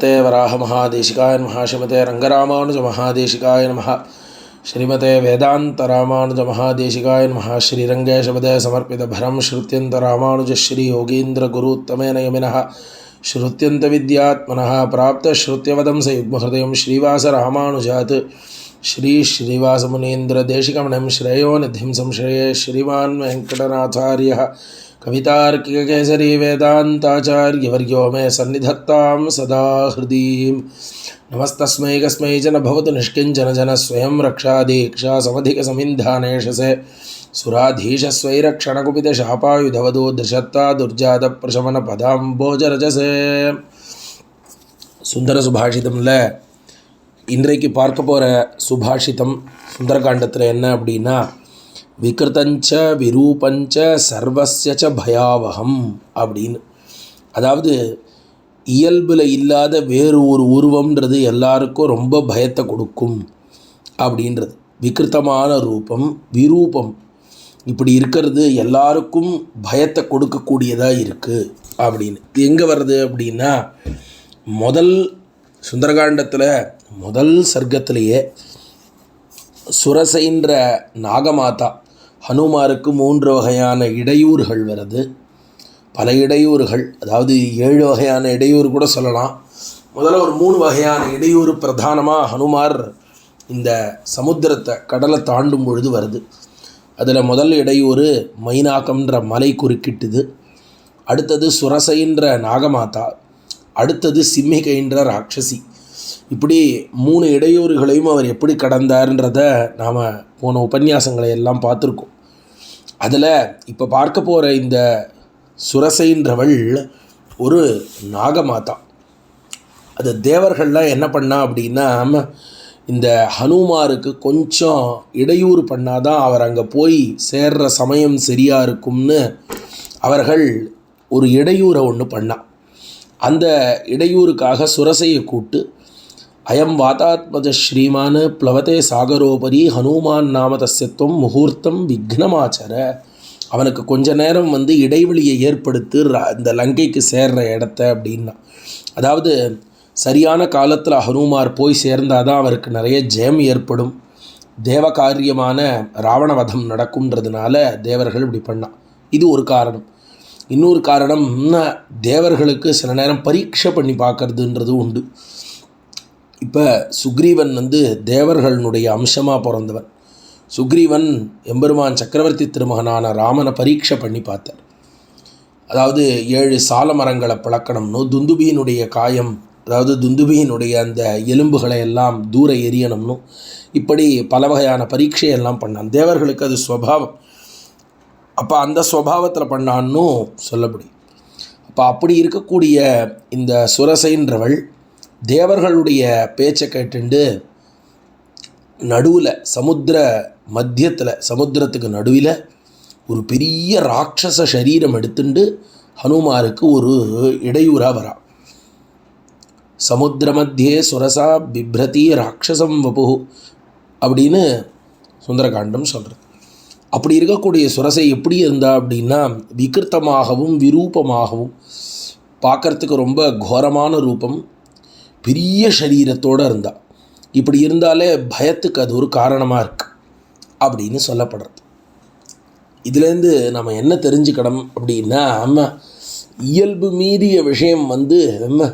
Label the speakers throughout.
Speaker 1: ते वराहमहादेशिकाय नमः श्रीमते रङ्गरामानुजमहादेशिकाय नमः श्रीमते वेदान्तरामानुजमहादेशिकाय नमः श्रीरङ्गेशपदे समर्पितभरं श्रुत्यन्तरामानुजश्रीयोगीन्द्रगुरुत्तमेन यमिनः श्रुत्यन्तविद्यात्मनः प्राप्तश्रुत्यवदं स युग्महृदयं श्रीवासरामानुजात् श्रीश्रीवासमुनीन्द्रदेशिकमणिं श्रेयो निधिं संश्रये श्रीमान् वेङ्कटनाथार्यः कवितार्किककेसरी वेदान्ताचार्यवर्यो मे सन्निधत्तां सदा हृदीं नमस्तस्मै कस्मै च न भवतु निष्किञ्चन जनः स्वयं रक्षादीक्षा समधिकसमिन्धानेशसे सुराधीशस्वैरक्षणकुपितशापायुधवधो दृशत्ता दुर्जातप्रशमनपदाम्बोजरजसे சுந்தர சுபாஷிதமில் இன்றைக்கு பார்க்க போகிற சுபாஷிதம் சுந்தரகாண்டத்தில் என்ன அப்படின்னா விகிருத்தஞ்ச விரூபஞ்ச சர்வஸ்யச்ச பயாவகம் அப்படின்னு. அதாவது இயல்பில் இல்லாத வேறு ஒரு உருவம்ன்றது எல்லாருக்கும் ரொம்ப பயத்தை கொடுக்கும் அப்படின்றது. விகிருத்தமான ரூபம் விரூபம். இப்படி இருக்கிறது எல்லாருக்கும் பயத்தை கொடுக்கக்கூடியதாக இருக்குது அப்படின்னு. எங்கே வருது அப்படின்னா முதல் சுந்தரகாண்டத்தில் முதல் சர்க்கத்திலேயே சுரசைன்ற நாகமாதா ஹனுமாருக்கு மூன்று வகையான இடையூறுகள் வருது. பல இடையூறுகள் அதாவது ஏழு வகையான இடையூறு கூட சொல்லலாம். முதல்ல ஒரு மூணு வகையான இடையூறு பிரதானமாக ஹனுமார் இந்த சமுத்திரத்தை கடலை தாண்டும் பொழுது வருது. அதில் முதல் இடையூறு மைனாக்கம்ன்ற மலை குறுக்கிட்டுது. அடுத்தது சுரசைன்ற நாகமாதா. அடுத்தது சிம்மிகைன்ற ராட்சசி. இப்படி மூணு இடையூறுகளையும் அவர் எப்படி கடந்தார்ன்றத நாம் போன உபன்யாசங்களை எல்லாம் பார்த்துருக்கோம். அதில் இப்போ பார்க்க போகிற இந்த சுரசைன்றவள் ஒரு நாகமாதா. அது தேவர்கள்லாம் என்ன பண்ணா அப்படின்னா இந்த ஹனுமாருக்கு கொஞ்சம் இடையூறு பண்ணாதான் அவர் அங்கே போய் சேர்ற சமயம் சரியாக இருக்கும்னு அவர்கள் ஒரு இடையூறை ஒன்று பண்ணா. அந்த இடையூறுக்காக சுரசையை கூட்டு அயம் வாதாத்மஜ ஸ்ரீமான் பிளவதே சாகரோபரி ஹனுமான் நாம தஸ்யத்துவம் முகூர்த்தம் விக்னமாச்சர அவனுக்கு கொஞ்ச நேரம் வந்து இடைவெளியை ஏற்படுத்தி ர- இந்த லங்கைக்கு சேர்ற இடத்த அப்படின்னா. அதாவது சரியான காலத்தில் ஹனுமார் போய் சேர்ந்தால் தான் அவருக்கு நிறைய ஜெயம் ஏற்படும். தேவ காரியமான ராவணவதம் நடக்கும்ன்றதுனால தேவர்கள் இப்படி பண்ணான் இது ஒரு காரணம். இன்னொரு காரணம் தேவர்களுக்கு சில நேரம் பரீட்சை பண்ணி பார்க்கறதுன்றது உண்டு. இப்போ சுக்ரீவன் வந்து தேவர்களுடைய அம்சமாக பிறந்தவன். சுக்ரீவன் எம்பெருமான் சக்கரவர்த்தி திருமகனான ராமனை பரீட்சை பண்ணி பார்த்தார். அதாவது ஏழு சால மரங்களை பழக்கணும்னு துந்துபியினுடைய காயம் அதாவது துந்துபியினுடைய அந்த எலும்புகளை எல்லாம் தூர எரியணும்னு இப்படி பல வகையான பரீட்சையெல்லாம் பண்ணான். தேவர்களுக்கு அது ஸ்வபாவம் அப்போ அந்த ஸ்வபாவத்தில் பண்ணான்னு சொல்லப்படி அப்போ அப்படி இருக்கக்கூடிய இந்த சுரசைன்றவள் தேவர்களுடைய பேச்சை கேட்டுண்டு நடுவில் சமுத்திர மத்தியத்தில் சமுத்திரத்துக்கு நடுவில் ஒரு பெரிய ராட்சச சரீரம் எடுத்துண்டு ஹனுமாருக்கு ஒரு இடையூறாக வரா. சமுத்திர மத்தியே சுரசா பிப்ரதி ராட்சசம் வபு அப்படின்னு சுந்தரகாண்டம் சொல்கிறது அப்படி இருக்கக்கூடிய சுரசை எப்படி இருந்தா அப்படின்னா விகிருத்தமாகவும் விரூபமாகவும் பார்க்கறதுக்கு ரொம்ப கோரமான ரூபம் பெரிய சரீரத்தோடு இருந்தாள் இப்படி இருந்தாலே பயத்துக்கு அது ஒரு காரணமாக இருக்குது அப்படின்னு சொல்லப்படுறது. இதுலேருந்து நம்ம என்ன தெரிஞ்சுக்கணும் அப்படின்னா நம்ம இயல்பு மீறிய விஷயம் வந்து நம்ம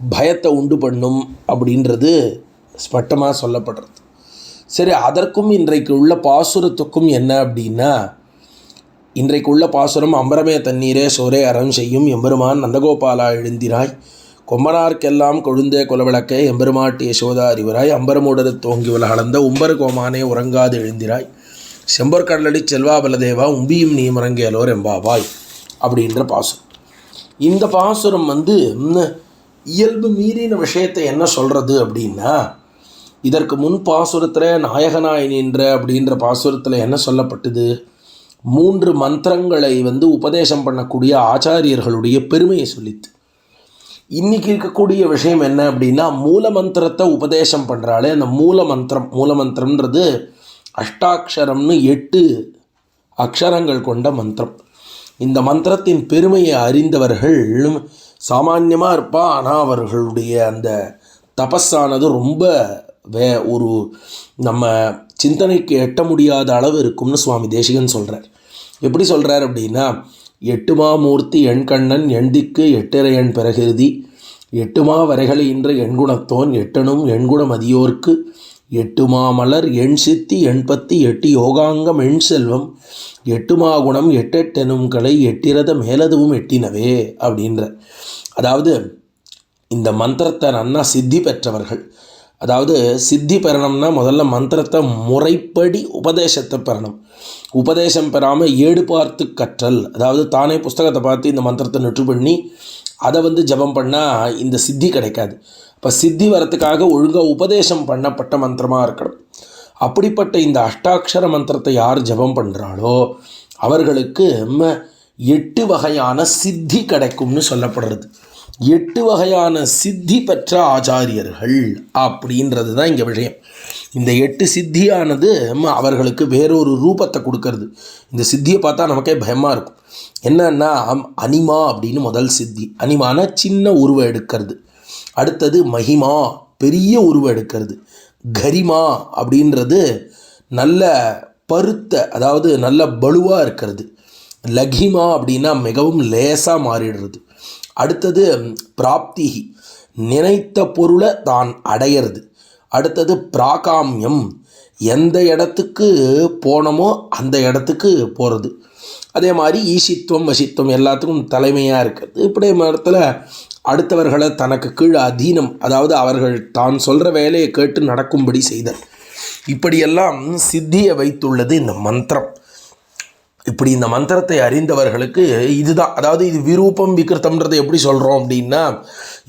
Speaker 1: பயத்தை உண்டு பண்ணும் அப்படின்றது ஸ்பட்டமாக சொல்லப்படுறது. சரி அதற்கும் இன்றைக்கு உள்ள பாசுரத்துக்கும் என்ன அப்படின்னா இன்றைக்கு உள்ள பாசுரம் அம்பரமே தண்ணீரே சோரே அறம் செய்யும். எம்பெருமான் நந்தகோபாலா எழுந்திராய் கொம்பனார்க்கெல்லாம் கொழுந்தே குலவிளக்கே எம்பெருமாட்டி யசோதா அறிவராய். அம்பரமூடரு தோங்கி உலகளந்த உம்பர் கோமானே உறங்காது எழுந்திராய். செம்பர் கடலடி செல்வா பலதேவா உம்பியும் நீ முறங்கேலோர் எம்பாவாய் அப்படின்ற பாசுரம். இந்த பாசுரம் வந்து இயல்பு மீறின விஷயத்தை என்ன சொல்கிறது அப்படின்னா இதற்கு முன் பாசுரத்தில் நாயகனாய் நின்ற அப்படின்ற பாசுரத்தில் என்ன சொல்லப்பட்டது? மூன்று மந்திரங்களை வந்து உபதேசம் பண்ணக்கூடிய ஆச்சாரியர்களுடைய பெருமையை சொல்லித்து. இன்றைக்கி இருக்கக்கூடிய விஷயம் என்ன அப்படின்னா மூல மந்திரத்தை உபதேசம் பண்ணுறாலே அந்த மூல மந்திரம் மூல அஷ்டாட்சரம்னு எட்டு அக்ஷரங்கள் கொண்ட மந்திரம். இந்த மந்திரத்தின் பெருமையை அறிந்தவர்கள் சாமான்யமாக இருப்பா ஆனால் அவர்களுடைய அந்த தபஸானது ரொம்ப வே ஒரு நம்ம சிந்தனைக்கு எட்ட முடியாத அளவு இருக்கும்னு சுவாமி தேசிகன் சொல்கிறார் எப்படி சொல்கிறார் அப்படின்னா எட்டுமாமூர்த்தி எண்கண்ணன் எண்திக்கு எட்டரை எண் பிறகிருதி எட்டுமா வரைகளை இன்ற எண்குணத்தோன் எட்டனும் எண்குணம் அதியோர்க்கு எட்டுமா மலர் எண் சித்தி எண்பத்தி எட்டு யோகாங்கம் எண் செல்வம் எட்டுமா குணம் எட்டெட்டெனும் கலை எட்டிரத மேலதுவும் எட்டினவே அப்படின்ற. அதாவது இந்த மந்திரத்தை நன்னா சித்தி பெற்றவர்கள். அதாவது சித்தி பெறணும்னா முதல்ல மந்திரத்தை முறைப்படி உபதேசத்தை பெறணும். உபதேசம் பெறாமல் ஏடு பார்த்து கற்றல். அதாவது தானே புஸ்தகத்தை பார்த்து இந்த மந்திரத்தை நெற்று பண்ணி அதை வந்து ஜபம் பண்ணால் இந்த சித்தி கிடைக்காது. இப்போ சித்தி வரத்துக்காக ஒழுங்காக உபதேசம் பண்ணப்பட்ட மந்திரமாக இருக்கணும். அப்படிப்பட்ட இந்த அஷ்டாட்சர மந்திரத்தை யார் ஜபம் பண்ணுறாளோ அவர்களுக்கு எட்டு வகையான சித்தி கிடைக்கும்னு சொல்லப்படுறது. எட்டு வகையான சித்தி பெற்ற ஆச்சாரியர்கள் அப்படின்றது தான் இங்கே விஷயம் இந்த எட்டு சித்தியானது அவர்களுக்கு வேறொரு ரூபத்தை கொடுக்கறது. இந்த சித்தியை பார்த்தா நமக்கே பயமாக இருக்கும். என்னன்னா அம், அனிமா அப்படின்னு முதல் சித்தி. அனிமான சின்ன உருவம் எடுக்கிறது. அடுத்தது மகிமா பெரிய உருவம் எடுக்கிறது. கரிமா அப்படின்றது நல்ல பருத்த அதாவது நல்ல பலுவாக இருக்கிறது. லகிமா அப்படின்னா மிகவும் லேசாக மாறிடுறது. அடுத்தது பிராப்தி. நினைத்த பொருளை தான் அடையிறது. அடுத்தது பிராகாமியம். எந்த இடத்துக்கு போனோமோ அந்த இடத்துக்கு போகிறது அதே மாதிரி ஈசித்துவம் வசித்துவம் எல்லாத்துக்கும் தலைமையாக இருக்கிறது. இப்படி இடத்துல அடுத்தவர்களை தனக்கு கீழ் அதீனம் அதாவது அவர்கள் தான் சொல்கிற வேலையை கேட்டு நடக்கும்படி செய்தல். இப்படியெல்லாம் சித்தியை வைத்துள்ளது இந்த மந்திரம். இப்படி இந்த மந்திரத்தை அறிந்தவர்களுக்கு இதுதான். அதாவது இது விரூபம் விக்கிருத்தம்ன்றதை எப்படி சொல்கிறோம் அப்படின்னா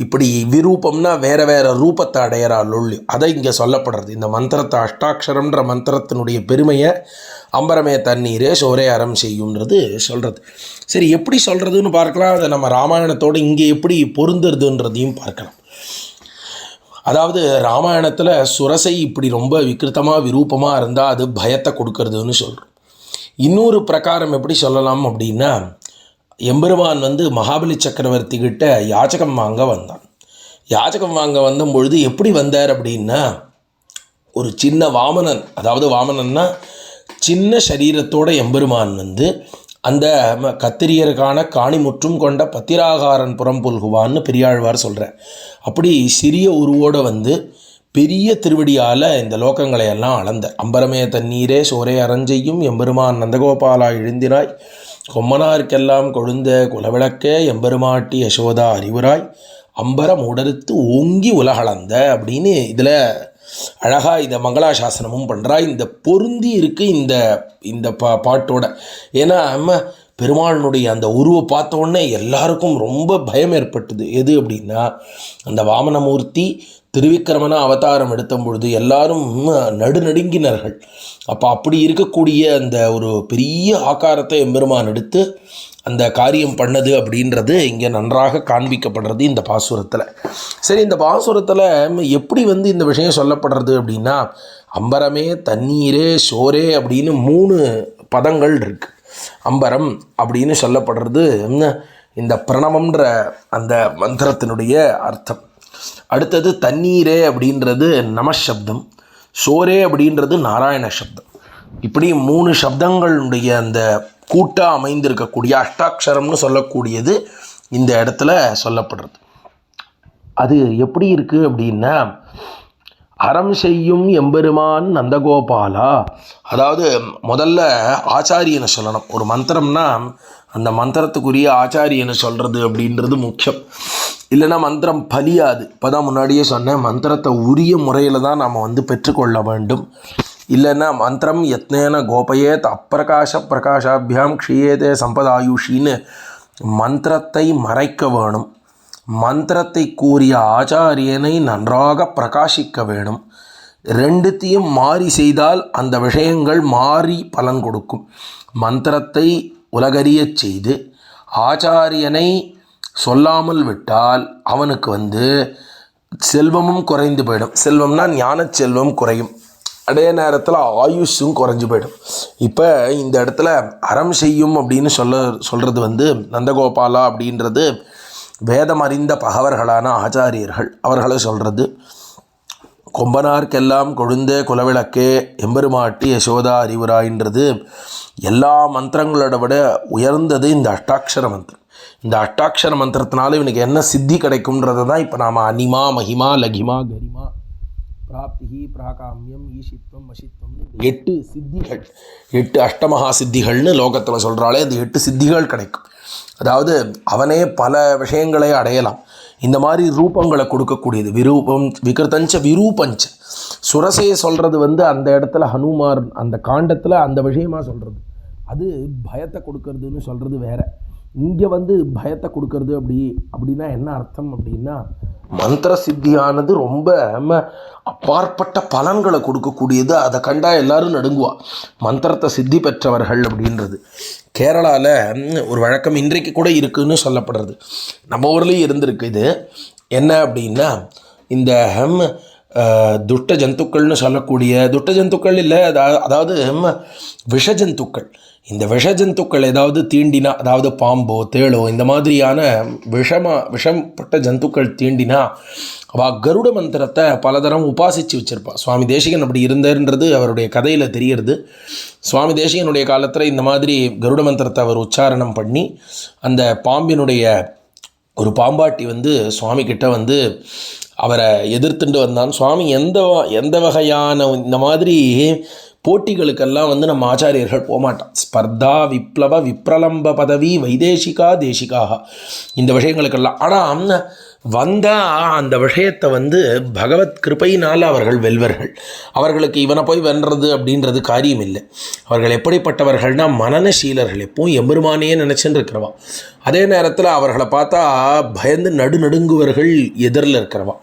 Speaker 1: இப்படி விரூபம்னா வேறு வேறு ரூபத்தை அடையிறா லொல்லி அதை இங்கே சொல்லப்படுறது. இந்த மந்திரத்தை அஷ்டாட்சரம்ன்ற மந்திரத்தினுடைய பெருமையை அம்பரமே தண்ணீரே சோரே அறம் செய்யும்ன்றது சொல்கிறது சரி எப்படி சொல்கிறதுன்னு பார்க்கலாம். அதை நம்ம ராமாயணத்தோடு இங்கே எப்படி பொருந்துறதுன்றதையும் பார்க்கலாம். அதாவது ராமாயணத்தில் சுரசை இப்படி ரொம்ப விக்கிருத்தமாக விரூபமாக இருந்தால் அது பயத்தை கொடுக்கறதுன்னு சொல்கிறோம் இன்னொரு பிரகாரம் எப்படி சொல்லலாம் அப்படின்னா எம்பெருமான் வந்து மகாபலி சக்கரவர்த்தி கிட்ட யாச்சகம் வாங்க வந்தான். யாச்சகம் வாங்க வந்த பொழுது எப்படி வந்தார் அப்படின்னா ஒரு சின்ன வாமனன் அதாவது வாமனன்னா சின்ன சரீரத்தோட எம்பெருமான் வந்து அந்த ம- காணி காணிமுற்றும் கொண்ட பத்திராகாரன் புறம் புல்குவான்னு பெரியாழ்வார் சொல்கிறார் அப்படி சிறிய உருவோடு வந்து பெரிய திருவடியால் இந்த லோகங்களை எல்லாம் அளந்த. அம்பரமே தண்ணீரே சோரே அரஞ்செய்யும் எம்பெருமான் நந்தகோபாலா எழுந்தினாய் கொம்மனார்க்கெல்லாம் கொழுந்த குலவிளக்கே எம்பெருமாட்டி யசோதா அறிவுராய். அம்பரம் உடறுத்து ஓங்கி உலகளந்த அப்படின்னு இதில் அழகாக இதை மங்களாசாசனமும் பண்ணுறா இந்த பொருந்தி இருக்கு இந்த இந்த பா பாட்டோட. ஏன்னா நம்ம பெருமாளினுடைய அந்த உருவை பார்த்த உடனே எல்லாருக்கும் ரொம்ப பயம் ஏற்பட்டது. எது அப்படின்னா அந்த வாமனமூர்த்தி திருவிக்கிரமனா அவதாரம் எடுத்த பொழுது எல்லாரும் நடுநடுங்கினார்கள். அப்போ அப்படி இருக்கக்கூடிய அந்த ஒரு பெரிய ஆக்காரத்தை எம்பெருமான் எடுத்து அந்த காரியம் பண்ணது அப்படின்றது இங்கே நன்றாக காண்பிக்கப்படுறது இந்த பாசுரத்தில். சரி இந்த பாசுரத்தில் எப்படி வந்து இந்த விஷயம் சொல்லப்படுறது அப்படின்னா அம்பரமே தண்ணீரே சோரே அப்படின்னு மூணு பதங்கள் இருக்குது அம்பரம் அப்படின்னு சொல்லப்படுறது என்ன? இந்த பிரணவம்ன்ற அந்த மந்திரத்தினுடைய அர்த்தம். அடுத்தது தண்ணீரே அப்படின்றது நமசப்தம் சோரே அப்படின்றது நாராயண சப்தம். இப்படி மூணு சப்தங்களுடைய அந்த கூட்டாக அமைந்திருக்கக்கூடிய அஷ்டாட்சரம்னு சொல்லக்கூடியது இந்த இடத்துல சொல்லப்படுறது. அது எப்படி இருக்குது அப்படின்னா அறம் செய்யும் எம்பெருமான் நந்தகோபாலா அதாவது முதல்ல ஆச்சாரியனை சொல்லணும். ஒரு மந்திரம்னா அந்த மந்திரத்துக்குரிய ஆச்சாரியனை சொல்கிறது அப்படின்றது முக்கியம். இல்லைன்னா மந்திரம் பலியாது. இப்போ தான் முன்னாடியே சொன்னேன் மந்திரத்தை உரிய முறையில் தான் நாம் வந்து பெற்றுக்கொள்ள வேண்டும். இல்லைன்னா மந்திரம் யத்னேன கோபயேத் அப்பிரகாச பிரகாஷாபியாம் க்ஷியேதே சம்பதாயுஷின்னு மந்திரத்தை மறைக்க வேணும். மந்திரத்தை கூறிய ஆச்சாரியனை நன்றாக பிரகாசிக்க வேணும். ரெண்டுத்தையும் மாறி செய்தால் அந்த விஷயங்கள் மாறி பலன் கொடுக்கும். மந்திரத்தை உலகறியச் செய்து ஆச்சாரியனை சொல்லாமல் விட்டால் அவனுக்கு வந்து செல்வமும் குறைந்து போயிடும். செல்வம்னா ஞானச் செல்வம் குறையும். அதே நேரத்தில் ஆயுஷும் குறைஞ்சு போயிடும். இப்போ இந்த இடத்துல அறம் செய்யும் அப்படின்னு சொல்ல சொல்கிறது வந்து நந்தகோபாலா அப்படின்றது வேதம் அறிந்த பகவர்களான ஆச்சாரியர்கள். அவர்களை சொல்கிறது கொம்பனார்க்கெல்லாம் கொழுந்தே குலவிளக்கே எம்பெருமாட்டி யசோதா அறிவுராயின்றது எல்லா மந்திரங்களோட விட உயர்ந்தது இந்த அஷ்டாட்சர மந்திரம். இந்த அஷ்டாட்சர மந்திரத்தினால இவனுக்கு என்ன சித்தி கிடைக்கும்ன்றதை தான் இப்போ நாம் அனிமா மகிமா லகிமா கரிமா பிராப்திகி பிராகாமியம் ஈஷித்வம் வசித்வம்னு எட்டு சித்திகள். எட்டு அஷ்டமகா சித்திகள்னு லோகத்தில் சொல்கிறாலே அந்த எட்டு சித்திகள் கிடைக்கும். அதாவது அவனே பல விஷயங்களை அடையலாம். இந்த மாதிரி ரூபங்களை கொடுக்கக்கூடியது. விரூபம் விகிருத்தஞ்ச விரூபஞ்ச. சுரசையை சொல்கிறது வந்து அந்த இடத்துல ஹனுமார் அந்த காண்டத்தில் அந்த விஷயமா சொல்கிறது அது பயத்தை கொடுக்கறதுன்னு சொல்கிறது வேற. இங்கே வந்து பயத்தை கொடுக்கறது அப்படி அப்படின்னா என்ன அர்த்தம் அப்படின்னா மந்திர சித்தியானது ரொம்ப அப்பாற்பட்ட பலன்களை கொடுக்கக்கூடியது. அதை கண்டா எல்லாரும் நடுங்குவா. மந்திரத்தை சித்தி பெற்றவர்கள் அப்படின்றது. கேரளாவில் ஒரு வழக்கம் இன்றைக்கு கூட இருக்குன்னு சொல்லப்படுறது. நம்ம ஊர்லேயும் இருந்திருக்கு இது. என்ன அப்படின்னா இந்த துட்ட ஜந்துக்கள்னு சொல்லக்கூடிய துட்ட ஜந்துக்கள் இல்லை அதாவது விஷ ஜந்துக்கள். இந்த விஷ ஜந்துக்கள் ஏதாவது தீண்டினா அதாவது பாம்போ தேளோ இந்த மாதிரியான விஷமா விஷம்பட்ட ஜந்துக்கள் தீண்டினா அவள் கருட மந்திரத்தை பலதரம் உபாசித்து வச்சுருப்பாள் சுவாமி தேசிகன் அப்படி இருந்தார்ன்றது அவருடைய கதையில் தெரியறது சுவாமி தேசிகனுடைய காலத்தில் இந்த மாதிரி கருட மந்திரத்தை அவர் உச்சாரணம் பண்ணி அந்த பாம்பினுடைய ஒரு பாம்பாட்டி வந்து சுவாமி கிட்ட வந்து அவரை எதிர்த்துண்டு வந்தான். சுவாமி எந்த எந்த வகையான இந்த மாதிரி போட்டிகளுக்கெல்லாம் வந்து நம்ம ஆச்சாரியர்கள் போகமாட்டான் ஸ்பர்தா விப்ளவ விப்ரலம்ப பதவி வைதேசிகா தேசிகாக இந்த விஷயங்களுக்கெல்லாம். ஆனால் வந்தால் அந்த விஷயத்தை வந்து பகவத் கிருபையினால் அவர்கள் வெல்வர்கள். அவர்களுக்கு இவனை போய் வென்றது அப்படின்றது காரியம் இல்லை அவர்கள் எப்படிப்பட்டவர்கள்னா மனநசீலர்கள். எப்பவும் எம்பெருமானையே நினச்சின்னு இருக்கிறவா. அதே நேரத்தில் அவர்களை பார்த்தா பயந்து நடுநடுங்குவர்கள் எதிரில் இருக்கிறவா.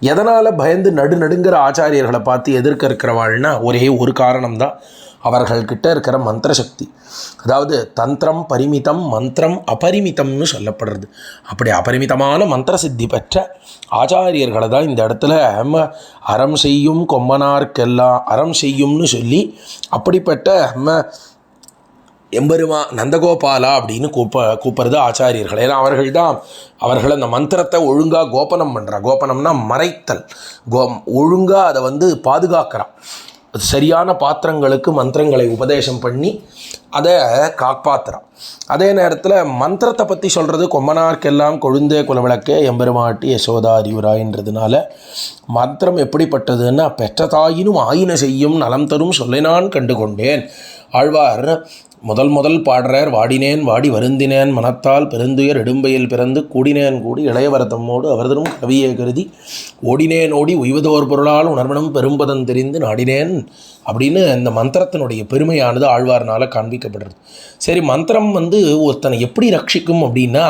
Speaker 1: எதனால் பயந்து நடுநடுங்கிற ஆச்சாரியர்களை பார்த்து எதிர்க்க இருக்கிறவாள்னா ஒரே ஒரு காரணம்தான். அவர்கள்கிட்ட இருக்கிற மந்திர சக்தி அதாவது தந்திரம் பரிமிதம் மந்திரம் அபரிமிதம்னு சொல்லப்படுறது. அப்படி அபரிமிதமான மந்திர சித்தி பெற்ற ஆச்சாரியர்களை தான் இந்த இடத்துல அறம் செய்யும் கொம்பனார்க்கெல்லாம் அறம் செய்யும்னு சொல்லி அப்படிப்பட்ட ம, எம்பெருமா நந்தகோபாலா அப்படின்னு கூப்ப கூப்பிட்றது ஆச்சாரியர்கள். ஏன்னா அவர்கள் தான் அவர்கள் அந்த மந்திரத்தை ஒழுங்காக கோபனம் பண்ணுறா கோபனம்னா மறைத்தல். கோ ஒழுங்காக அதை வந்து பாதுகாக்கிறான் சரியான பாத்திரங்களுக்கு மந்திரங்களை உபதேசம் பண்ணி அதை காப்பாத்துறா அதே நேரத்தில் மந்திரத்தை பற்றி சொல்கிறது கொம்மனார்க்கெல்லாம் கொழுந்தே குலவிளக்கே எம்பெருமாட்டி யசோதா அறிவுராயின்றதுனால மந்திரம் எப்படிப்பட்டதுன்னா பெற்ற தாயினும் ஆயின செய்யும் நலம் தரும் சொல்லினான் கண்டு கொண்டேன் ஆழ்வார் முதல் முதல் பாடுறார் வாடினேன் வாடி வருந்தினேன் மனத்தால் பெருந்துயர் இடும்பையில் பிறந்து கூடினேன் கூடி இளையவரத்தம்மோடு அவர்தரும் கவியை கருதி ஓடினேன் ஓடி உய்வதோர் பொருளால் உணர்வனும் பெரும்பதம் தெரிந்து நாடினேன் அப்படின்னு இந்த மந்திரத்தினுடைய பெருமையானது ஆழ்வார்னால் காண்பிக்கப்படுறது. சரி மந்திரம் வந்து ஒருத்தனை எப்படி ரட்சிக்கும் அப்படின்னா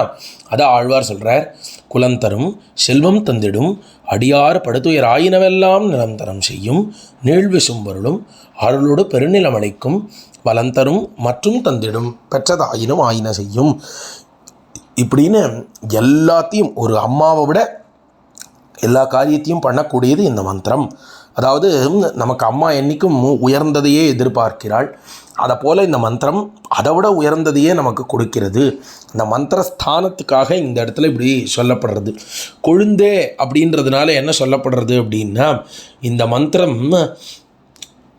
Speaker 1: அதை ஆழ்வார் சொல்கிறார் குலந்தரும் செல்வம் தந்திடும் அடியார் படுத்துயர் ஆயினவெல்லாம் நிரந்தரம் செய்யும் நீழ்விசும் பொருளும் அருளோடு பெருநிலமளிக்கும் வலந்தரும் மற்றும் தந்திடும் பெற்றதாயினும் ஆயின செய்யும். இப்படின்னு எல்லாத்தையும் ஒரு அம்மாவை விட எல்லா காரியத்தையும் பண்ணக்கூடியது இந்த மந்திரம். அதாவது நமக்கு அம்மா என்றைக்கும் உயர்ந்ததையே எதிர்பார்க்கிறாள். அதை போல் இந்த மந்திரம் அதை விட உயர்ந்ததையே நமக்கு கொடுக்கிறது. இந்த மந்திர ஸ்தானத்துக்காக இந்த இடத்துல இப்படி சொல்லப்படுறது. கொழுந்தே அப்படின்றதுனால என்ன சொல்லப்படுறது அப்படின்னா இந்த மந்திரம்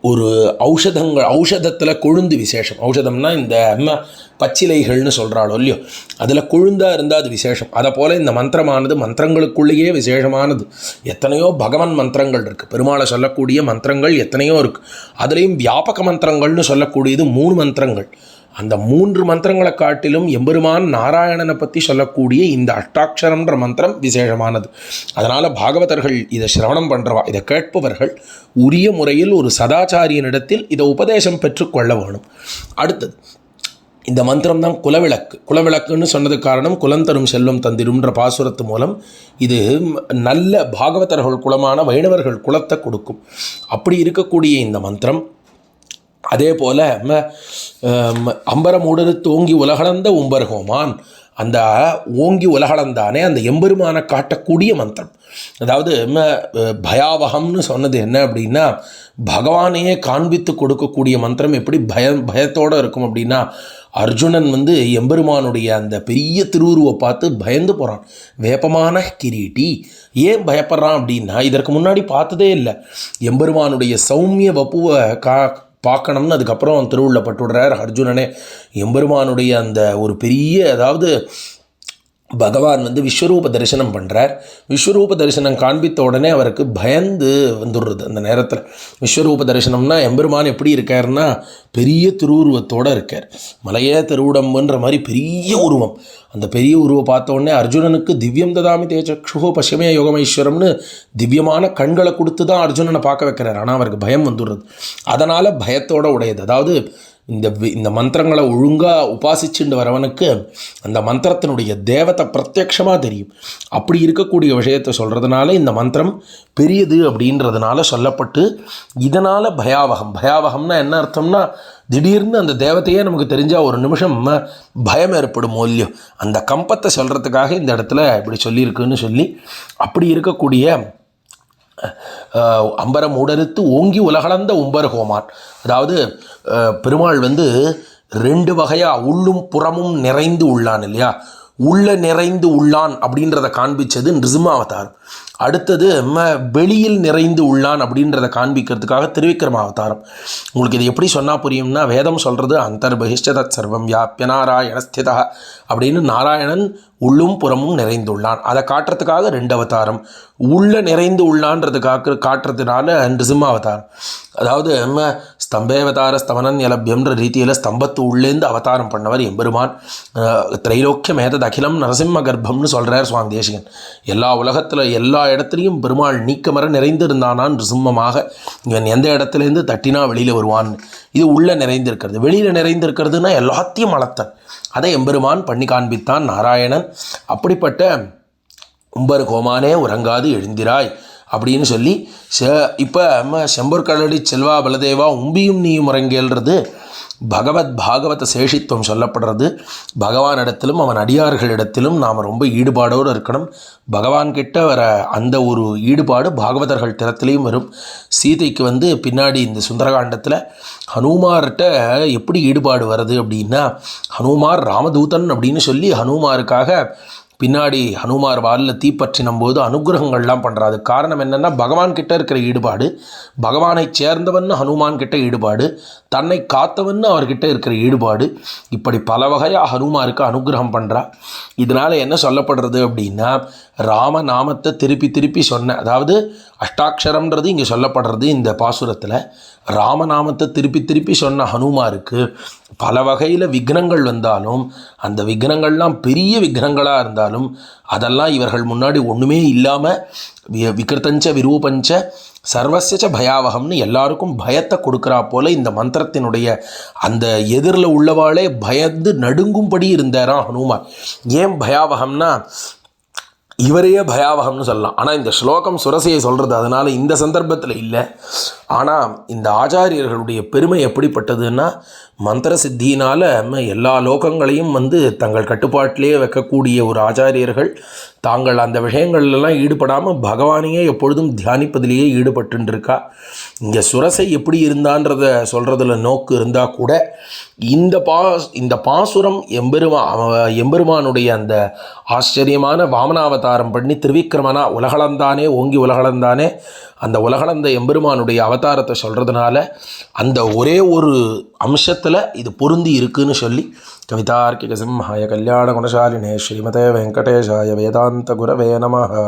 Speaker 1: ஒரு ஔஷதங்கள் ஔஷதத்தில் கொழுந்து விசேஷம். ஔஷதம்னா இந்த அம்ம பச்சிலைகள்னு சொல்கிறாளோ இல்லையோ அதில் கொழுந்தாக இருந்தால் அது விசேஷம். அதை போல் இந்த மந்திரமானது மந்திரங்களுக்குள்ளேயே விசேஷமானது. எத்தனையோ பகவன் மந்திரங்கள் இருக்குது பெருமாளை சொல்லக்கூடிய மந்திரங்கள் எத்தனையோ இருக்குது அதுலேயும் வியாபக மந்திரங்கள்னு சொல்லக்கூடியது மூணு மந்திரங்கள். அந்த மூன்று மந்திரங்களை காட்டிலும் எம்பெருமான் நாராயணனை பற்றி சொல்லக்கூடிய இந்த அஷ்டாட்சரம்ன்ற மந்திரம் விசேஷமானது. அதனால் பாகவதர்கள் இதை சிரவணம் பண்ணுறவா இதை கேட்பவர்கள் உரிய முறையில் ஒரு சதாச்சாரியனிடத்தில் இதை உபதேசம் பெற்றுக்கொள்ள வேணும். அடுத்தது இந்த மந்திரம் தான் குலவிளக்கு. குலவிளக்குன்னு சொன்னது காரணம் குலந்தரும் செல்வம் தந்திரும்ன்ற பாசுரத்து மூலம் இது நல்ல பாகவதர்கள் குலமான வைணவர்கள் குலத்தை கொடுக்கும். அப்படி இருக்கக்கூடிய இந்த மந்திரம் அதே போல் அம்பரமுடரு தோங்கி உலகளந்த உம்பர்கோமான். அந்த ஓங்கி உலகளந்தானே அந்த எம்பெருமானை காட்டக்கூடிய மந்திரம். அதாவது ம, பயாவகம்னு சொன்னது என்ன அப்படின்னா பகவானையே காண்பித்து கொடுக்கக்கூடிய மந்திரம் எப்படி பயம் பயத்தோடு இருக்கும் அப்படின்னா அர்ஜுனன் வந்து எம்பெருமானுடைய அந்த பெரிய திருவுருவை பார்த்து பயந்து போகிறான் வேப்பமான கிரீட்டி ஏன் பயப்படுறான் அப்படின்னா இதற்கு முன்னாடி பார்த்ததே இல்லை. எம்பெருமானுடைய சௌமிய வப்புவை கா பார்க்கணும்னு அதுக்கப்புறம் திருவுள்ள பட்டுடுறார் அர்ஜுனனே. எம்பெருமானுடைய அந்த ஒரு பெரிய அதாவது பகவான் வந்து விஸ்வரூப தரிசனம் பண்ணுறார் விஸ்வரூப தரிசனம் காண்பித்த உடனே அவருக்கு பயந்து வந்துடுறது அந்த நேரத்தில். விஸ்வரூப தரிசனம்னா எம்பெருமான் எப்படி இருக்காருன்னா பெரிய திருவுருவத்தோடு இருக்கார். மலையே திருவுடம்புன்ற மாதிரி பெரிய உருவம். அந்த பெரிய உருவம் பார்த்த உடனே அர்ஜுனனுக்கு திவ்யம் ததாமி தேஜக்ஷுகோ பசுமே யோகமேஸ்வரம்னு திவ்யமான கண்களை கொடுத்து தான் அர்ஜுனனை பார்க்க வைக்கிறார். ஆனால் அவருக்கு பயம் வந்துடுறது. அதனால் பயத்தோட உடையது. அதாவது இந்த வி- இந்த மந்திரங்களை ஒழுங்காக உபாசிச்சுண்டு வரவனுக்கு அந்த மந்திரத்தினுடைய தேவத்தை பிரத்யக்ஷமாக தெரியும். அப்படி இருக்கக்கூடிய விஷயத்தை சொல்கிறதுனால இந்த மந்திரம் பெரியது அப்படின்றதுனால சொல்லப்பட்டு இதனால் பயாவகம். பயாவகம்னா என்ன அர்த்தம்னா திடீர்னு அந்த தேவத்தையே நமக்கு தெரிஞ்சால் ஒரு நிமிஷம் பயம் ஏற்படும் மூல்யம் அந்த கம்பத்தை சொல்கிறதுக்காக இந்த இடத்துல இப்படி சொல்லியிருக்குன்னு சொல்லி அப்படி இருக்கக்கூடிய அம்பரம் உடனுத்து ஓங்கி உலகளந்த உம்பர் ஹோமான் அதாவது பெருமாள் வந்து ரெண்டு வகையாக உள்ளும் புறமும் நிறைந்து உள்ளான் இல்லையா? உள்ள நிறைந்து உள்ளான் அப்படின்றத காண்பிச்சது நிருசிம்மாவதாரம். அடுத்தது ம வெளியில் நிறைந்து உள்ளான் அப்படின்றத காண்பிக்கிறதுக்காக திருவிக்ரம அவதாரம் உங்களுக்கு இது எப்படி சொன்னால் புரியும்னா வேதம் சொல்கிறது அந்தர்பகிஷ்டதத் சர்வம் வியாபிய அப்படின்னு நாராயணன் உள்ளும் புறமும் நிறைந்துள்ளான். அதை காட்டுறதுக்காக ரெண்டு அவதாரம். உள்ள நிறைந்து உள்ளான்றதுக்காக காட்டுறதுனால நிருசிம்ம அவதாரம். அதாவது நம்ம ஸ்தம்பேவதார ஸ்தவனன் எலபியம்ன்ற ரீதியில் ஸ்தம்பத்து உள்ளேந்து அவதாரம் பண்ணவர் எம்பெருமான். அஹ், திரைலோக்கியம் ஏதது அகிலம் நரசிம்ம கர்ப்பம்னு சொல்கிறார் சுவாமி தேசிகன். எல்லா உலகத்தில் எல்லா இடத்துலையும் பெருமாள் நீக்கமர நிறைந்திருந்தானான் நிருசிம்மமாக இவன் எந்த இடத்துலேருந்து தட்டினா வெளியில் வருவான் இது உள்ளே நிறைந்திருக்கிறது. வெளியில் நிறைந்திருக்கிறதுனா எல்லாத்தையும் அளத்தன். அதை எம்பெருமான் பண்ணி காண்பித்தான் நாராயணன். அப்படிப்பட்ட உம்பர் கோமானே உறங்காது எழுந்திராய் அப்படின்னு சொல்லி செ இப்போ நம்ம செம்பூர்களடி செல்வா பலதேவா உம்பியும் நீயும் உறங்கேல்றது பகவத் பாகவத சேஷித்துவம் சொல்லப்படுறது. பகவானிடத்திலும் அவன் அடியார்களிடத்திலும் நாம் ரொம்ப ஈடுபாடோடு இருக்கணும். பகவான்கிட்ட வர அந்த ஒரு ஈடுபாடு பாகவதர்கள் திறத்திலையும் வரும். சீதைக்கு வந்து பின்னாடி இந்த சுந்தரகாண்டத்தில் ஹனுமார்கிட்ட எப்படி ஈடுபாடு வருது அப்படின்னா ஹனுமார் ராமதூதன் அப்படின்னு சொல்லி ஹனுமாருக்காக பின்னாடி ஹனுமார் வாலில் தீப்பற்றினும் போது அனுகிரகங்கள்லாம் பண்ணுறாது காரணம் என்னென்னா பகவான் கிட்ட இருக்கிற ஈடுபாடு பகவானை சேர்ந்தவன் ஹனுமான் கிட்ட ஈடுபாடு தன்னை காத்தவன் அவர்கிட்ட இருக்கிற ஈடுபாடு இப்படி பல வகையாக ஹனுமாருக்கு அனுகிரகம் பண்ணுறா இதனால் என்ன சொல்லப்படுறது அப்படின்னா ராம நாமத்தை திருப்பி திருப்பி சொன்ன அதாவது அஷ்டாட்சரம்ன்றது இங்கே சொல்லப்படுறது இந்த பாசுரத்தில். ராமநாமத்தை திருப்பி திருப்பி சொன்ன ஹனுமாருக்கு பல வகையில் விக்னங்கள் வந்தாலும் அந்த விக்னங்கள்லாம் பெரிய விக்னங்களாக இருந்தாலும் அதெல்லாம் இவர்கள் முன்னாடி ஒன்றுமே இல்லாமல் வி- விரூபஞ்ச சர்வசச்ச பயாவகம்னு எல்லாருக்கும் பயத்தை கொடுக்குறா போல இந்த மந்திரத்தினுடைய அந்த எதிரில் உள்ளவாளே பயந்து நடுங்கும்படி இருந்தாராம் ஹனுமான். ஏன் பயாவகம்னா இவரையே பயாவகம்னு சொல்லலாம். ஆனால் இந்த ஸ்லோகம் சுரசையை சொல்கிறது அதனால் இந்த சந்தர்ப்பத்தில் இல்லை. ஆனால் இந்த ஆச்சாரியர்களுடைய பெருமை எப்படிப்பட்டதுன்னா மந்திர சித்தியினால் எல்லா லோகங்களையும் வந்து தங்கள் கட்டுப்பாட்டிலேயே வைக்கக்கூடிய ஒரு ஆச்சாரியர்கள். தாங்கள் அந்த விஷயங்கள்லாம் ஈடுபடாமல் பகவானையே எப்பொழுதும் தியானிப்பதிலேயே ஈடுபட்டுருக்கா இங்கே சுரசை எப்படி இருந்தான்றத சொல்கிறதுல நோக்கு இருந்தால் கூட இந்த பா இந்த பாசுரம் எம்பெருமா எம்பெருமானுடைய அந்த ஆச்சரியமான வாமனாவதாரம் பண்ணி திருவிக்கிரமனா உலகளந்தானே ஓங்கி உலகளந்தானே அந்த உலகளந்த எம்பெருமானுடைய அவதாரத்தை சொல்கிறதுனால அந்த ஒரே ஒரு அம்சத்தில் இது பொருந்தி இருக்குன்னு சொல்லி கவிதார்க்கிக சிம்ஹாய கல்யாண குணசாலினே ஸ்ரீமதே வெங்கடேஷாய வேதாந்த குரவே நமஹா.